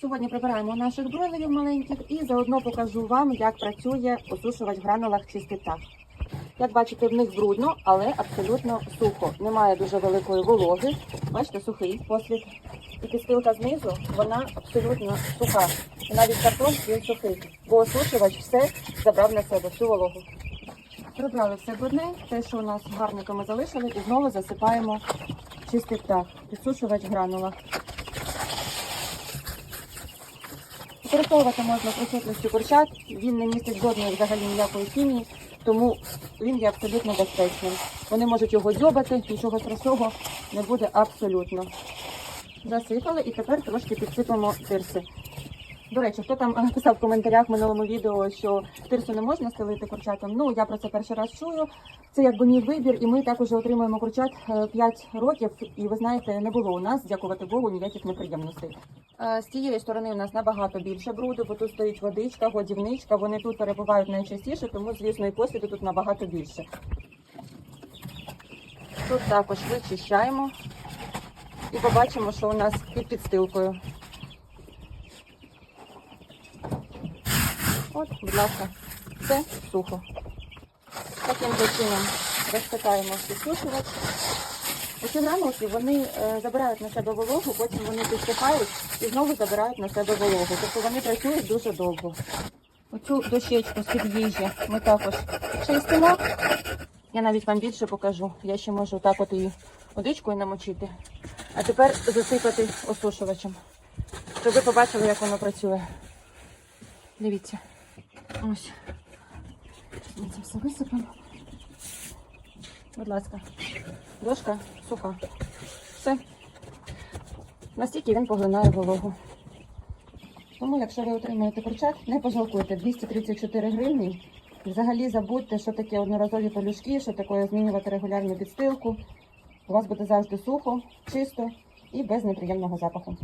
Сьогодні прибираємо наших бройлерів маленьких і заодно покажу вам, як працює осушувач в гранулах чистий птах. Як бачите, в них брудно, але абсолютно сухо. Немає дуже великої вологи. Бачите, сухий послід. І підстилка знизу, вона абсолютно суха. І навіть картон він сухий, бо осушувач все забрав на себе всю вологу. Прибрали все брудне, те, що у нас гарненько ми залишили, і знову засипаємо чистий птах, підсушувач в гранулах. Використовувати можна присутності курчат, він не містить жодної взагалі ніякої хімії, тому він є абсолютно безпечним. Вони можуть його дзьобати, нічого страшного не буде абсолютно. Засипали і тепер трошки підсипемо тирси. До речі, хто там е, писав в коментарях в минулому відео, що тирсу не можна стелити курчатам. Ну я про це перший раз чую. Це якби мій вибір, і ми також отримуємо курчат 5 років. І ви знаєте, не було у нас, дякувати Богу, ніяких неприємностей. Е, З цієї сторони у нас набагато більше бруду, бо тут стоїть водичка, годівничка. Вони тут перебувають найчастіше, тому звісно і посліду тут набагато більше. Тут також вичищаємо і побачимо, що у нас під підстилкою. От, будь ласка, все сухо. Таким чином розкатаємо підсушувач. Оці гранулки вони е, забирають на себе вологу, потім вони підсихають і знову забирають на себе вологу. Тобто вони працюють дуже довго. Оцю дощечку з-під їжі ми також чистимо. Я навіть вам більше покажу. Я ще можу так от її водичкою намочити. А тепер засипати осушувачем. Щоб ви побачили, як воно працює. Дивіться. Ось. Ми це все висипемо. Будь ласка. Дошка суха. Все. Настільки він поглинає вологу. Тому, якщо ви отримуєте курчат, не пожалкуйте 234 гривні. Взагалі забудьте, що таке одноразові пелюшки, що таке змінювати регулярну підстилку. У вас буде завжди сухо, чисто і без неприємного запаху.